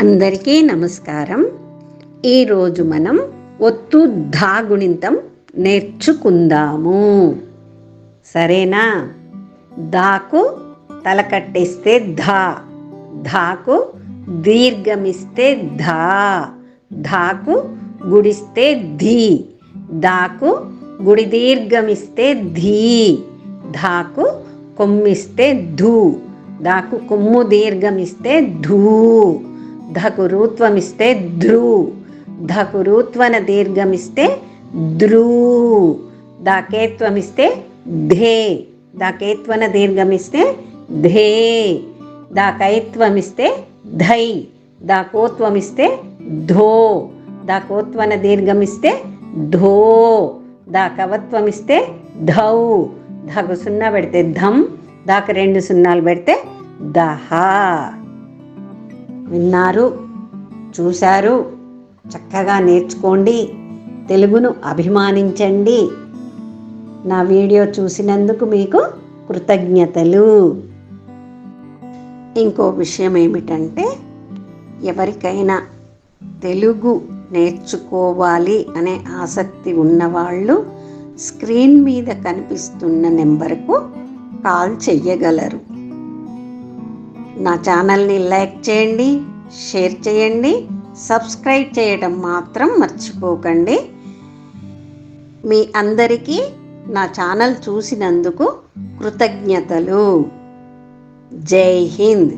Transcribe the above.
అందరికీ నమస్కారం. ఈరోజు మనం ఒత్తు ధా గుణింతం నేర్చుకుందాము. సరేనా? దాకు తలకట్టేస్తే ధా ధాకు దీర్ఘమిస్తే ధా ధాకు గుడిస్తే ధీ దాకు గుడి దీర్ఘమిస్తే ధీ ధాకు కొమ్మిస్తే ధూ దాకు కొమ్ము దీర్ఘమిస్తే ధూ. ధకురూత్వమిస్తే ధ్రూ ధకురూత్వన దీర్ఘమిస్తే ధ్రూ దాకేత్వమిస్తే ధే దాకేత్వన దీర్ఘమిస్తే ధే దాకైత్వమిస్తే ధై దాకోత్వమిస్తే ధో దాకోత్వన దీర్ఘమిస్తే ధో దాకవత్వమిస్తే ధౌ దాకు సున్నా పెడితే ధమ్ దాకు రెండు సున్నాలు పెడితే దహ విన్నారు చూశారు. చక్కగా నేర్చుకోండి. తెలుగును అభిమానించండి. నా వీడియో చూసినందుకు మీకు కృతజ్ఞతలు. ఇంకో విషయం ఏమిటంటే ఎవరికైనా తెలుగు నేర్చుకోవాలి అనే ఆసక్తి ఉన్నవాళ్ళు స్క్రీన్ మీద కనిపిస్తున్న నెంబర్కు కాల్ చెయ్యగలరు. నా ఛానల్ని లైక్ చేయండి షేర్ చేయండి సబ్స్క్రైబ్ చేయడం మాత్రం మర్చిపోకండి. మీ అందరికీ నా ఛానల్ చూసినందుకు కృతజ్ఞతలు. జై హింద్.